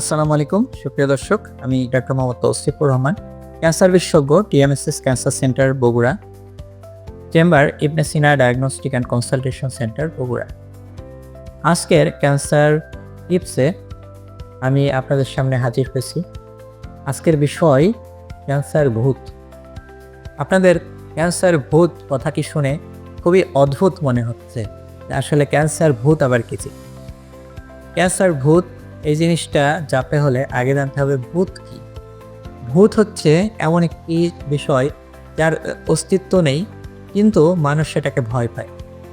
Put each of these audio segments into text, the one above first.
আসসালামু আলাইকুম, সুপ্রিয় দর্শক, আমি ডাক্তার মোহাম্মদ তৌসিফুর রহমান, ক্যান্সার বিশেষজ্ঞ, TMSS cancer centre, Bogura, chamber Ibne Sina diagnostic and consultation centre Bogura. আজকের ক্যান্সার টিপসে আমি আপনাদের সামনে হাজির হয়েছি। আজকের বিষয়, ক্যান্সার ভূত। আপনাদের ক্যান্সার ভূত কথাটি শুনে খুবই অদ্ভুত মনে হচ্ছে আসলে ক্যান্সার ভূত আবার কি ক্যান্সার ভূত এই জিনিসটা জানতে হলে আগে জানতে হবে ভূত কি? ভূত হচ্ছে এমন একটি বিষয় যার অস্তিত্ব নেই, কিন্তু মানুষ সেটাকে ভয় পায়।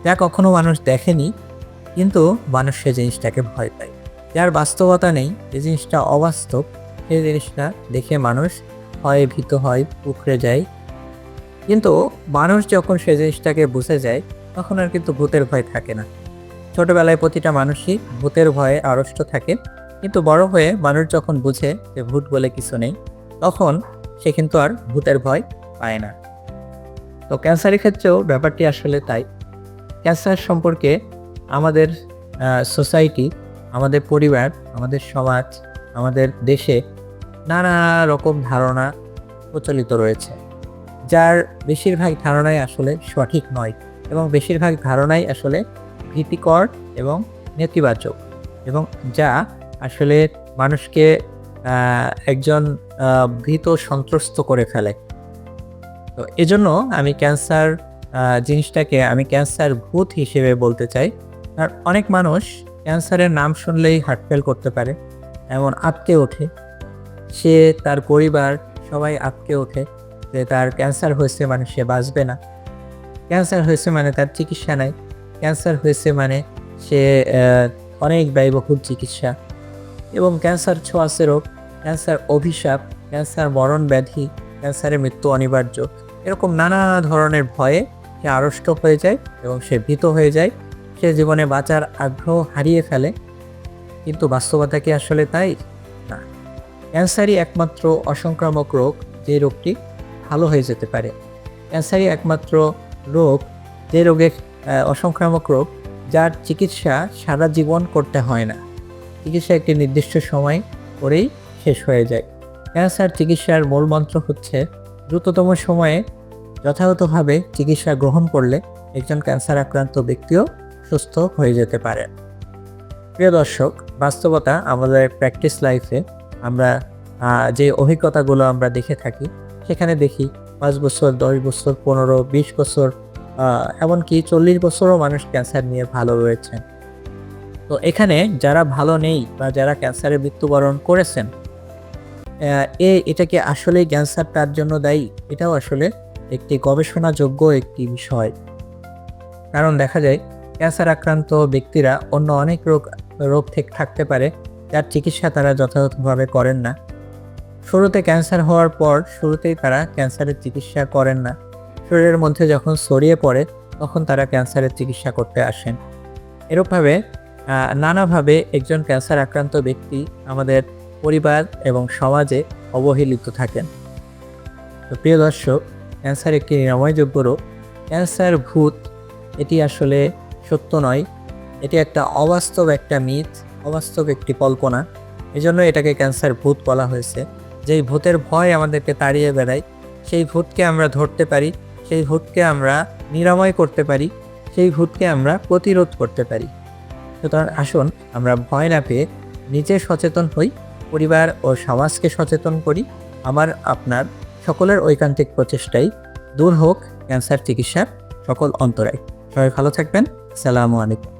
যা কখনো মানুষ দেখেনি, কিন্তু মানুষ সে জিনিসটাকে ভয় পায়। যার বাস্তবতা নেই, যে জিনিসটা অবাস্তব সেই জিনিসটা দেখে মানুষ হয় ভীত হয় পুকড়ে যায়। কিন্তু মানুষ যখন সে জিনিসটাকে বুঝে যায়, তখন আর কিন্তু ভূতের ভয় থাকে না। ছোটবেলায় প্রতিটা মানুষই ভূতের ভয়ে আড়ষ্ট থাকে। কিন্তু বড় হয়ে মানুষ যখন বুঝে যে ভূত বলে কিছু নেই, তখন সে কিন্তু আর ভূতের ভয় পায় না। তো ক্যান্সারের ক্ষেত্রেও ব্যাপারটি আসলে তাই। ক্যান্সার সম্পর্কে আমাদের সোসাইটি, আমাদের পরিবার, আমাদের সমাজ, আমাদের দেশে নানা রকম ধারণা প্রচলিত রয়েছে, যার বেশিরভাগ ধারণাই আসলে সঠিক নয় এবং বেশিরভাগ ধারণাই আসলে ভীতিকর এবং নেতিবাচক এবং যা আসলে মানুষকে একজন ভীত সন্ত্রস্ত করে ফেলে। তো এজন্য আমি ক্যান্সার জিনিসটাকে আমি ক্যান্সার ভূত হিসেবে বলতে চাই। আর অনেক মানুষ ক্যান্সারের নাম শুনলেই হার্ট ফেল করতে পারে, এমন আঁতকে ওঠে। সে তার পরিবার সবাই আটকে ওঠে যে তার ক্যান্সার হয়েছে মানে সে বাঁচবে না। ক্যান্সার হয়েছে মানে তার চিকিৎসা নাই। ক্যান্সার হয়েছে মানে সে অনেক ব্যয়বহুল চিকিৎসা। এবং ক্যান্সার ছোঁয়াচে রোগ, ক্যান্সার অভিশাপ, ক্যান্সার মরণ ব্যাধি, ক্যান্সারের মৃত্যু অনিবার্য। এরকম নানা ধরনের ভয়ে সে আড়ষ্ট হয়ে যায় এবং সে ভীত হয়ে যায়। সে জীবনে বাঁচার আগ্রহ হারিয়ে ফেলে। কিন্তু বাস্তবতা কি আসলে তাই? না। ক্যান্সারই একমাত্র অসংক্রামক রোগ যে রোগটি ভালো হয়ে যেতে পারে। ক্যান্সারই একমাত্র রোগ যে রোগের অসংক্রামক রোগ যার চিকিৎসা সারা জীবন করতে হয় না। চিকিৎসা একটি নির্দিষ্ট সময় করেই শেষ হয়ে যায়। ক্যান্সার চিকিৎসার মূল মন্ত্র হচ্ছে, দ্রুততম সময়ে যথাযথভাবে চিকিৎসা গ্রহণ করলে একজন ক্যান্সার আক্রান্ত ব্যক্তিও সুস্থ হয়ে যেতে পারে। প্রিয় দর্শক, বাস্তবতা আমাদের প্র্যাকটিস লাইফে আমরা যে অভিজ্ঞতাগুলো আমরা দেখে থাকি, সেখানে দেখি পাঁচ বছর, দশ বছর, পনেরো, বিশ বছর এমনকি চল্লিশ বছরও মানুষ ক্যান্সার নিয়ে ভালো রয়েছেন। তো এখানে যারা ভালো নেই বা যারা ক্যান্সারে মৃত্যুবরণ করেছেন এ এটা কি আসলেই ক্যান্সার তার জন্য দায়ী? এটাও আসলে একটি গবেষণাযোগ্য একটি বিষয়। কারণ দেখা যায় ক্যান্সার আক্রান্ত ব্যক্তিরা অন্য অনেক রোগ রোগ থেকে থাকতে পারে যার চিকিৎসা তারা যথাযথভাবে করেন না। শুরুতে ক্যান্সার হওয়ার পর শুরুতেই তারা ক্যান্সারের চিকিৎসা করেন না। শরীরের মধ্যে যখন ছড়িয়ে পড়ে তখন তারা ক্যান্সারের চিকিৎসা করতে আসেন। আহ, নানাভাবে একজন ক্যান্সার আক্রান্ত ব্যক্তি আমাদের পরিবার এবং সমাজে অবহেলিত থাকেন। তো প্রিয় দর্শক, ক্যান্সার একটি নিরাময়যোগ্য রোগ। ক্যান্সার, ভূত, এটি আসলে সত্য নয়। এটি একটা অবাস্তব একটা মিথ, অবাস্তব একটি কল্পনা। এজন্য এটাকে ক্যান্সার ভূত বলা হয়েছে। যেই ভূতের ভয় আমাদেরকে তাড়িয়ে বেড়ায়, সেই ভূতকে আমরা ধরতে পারি, সেই ভূতকে আমরা নিরাময় করতে পারি, সেই ভূতকে আমরা প্রতিরোধ করতে পারি। সুতরাং আসুন আমরা ভয় না পেয়ে নিজে সচেতন হই, পরিবার ও সমাজকে সচেতন করি। আমার, আপনার সকলের ঐকান্তিক প্রচেষ্টাই দূর হোক, ক্যান্সার চিকিৎসার সকল অন্তরায়। সবাই ভালো থাকবেন। সালামু আলাইকুম।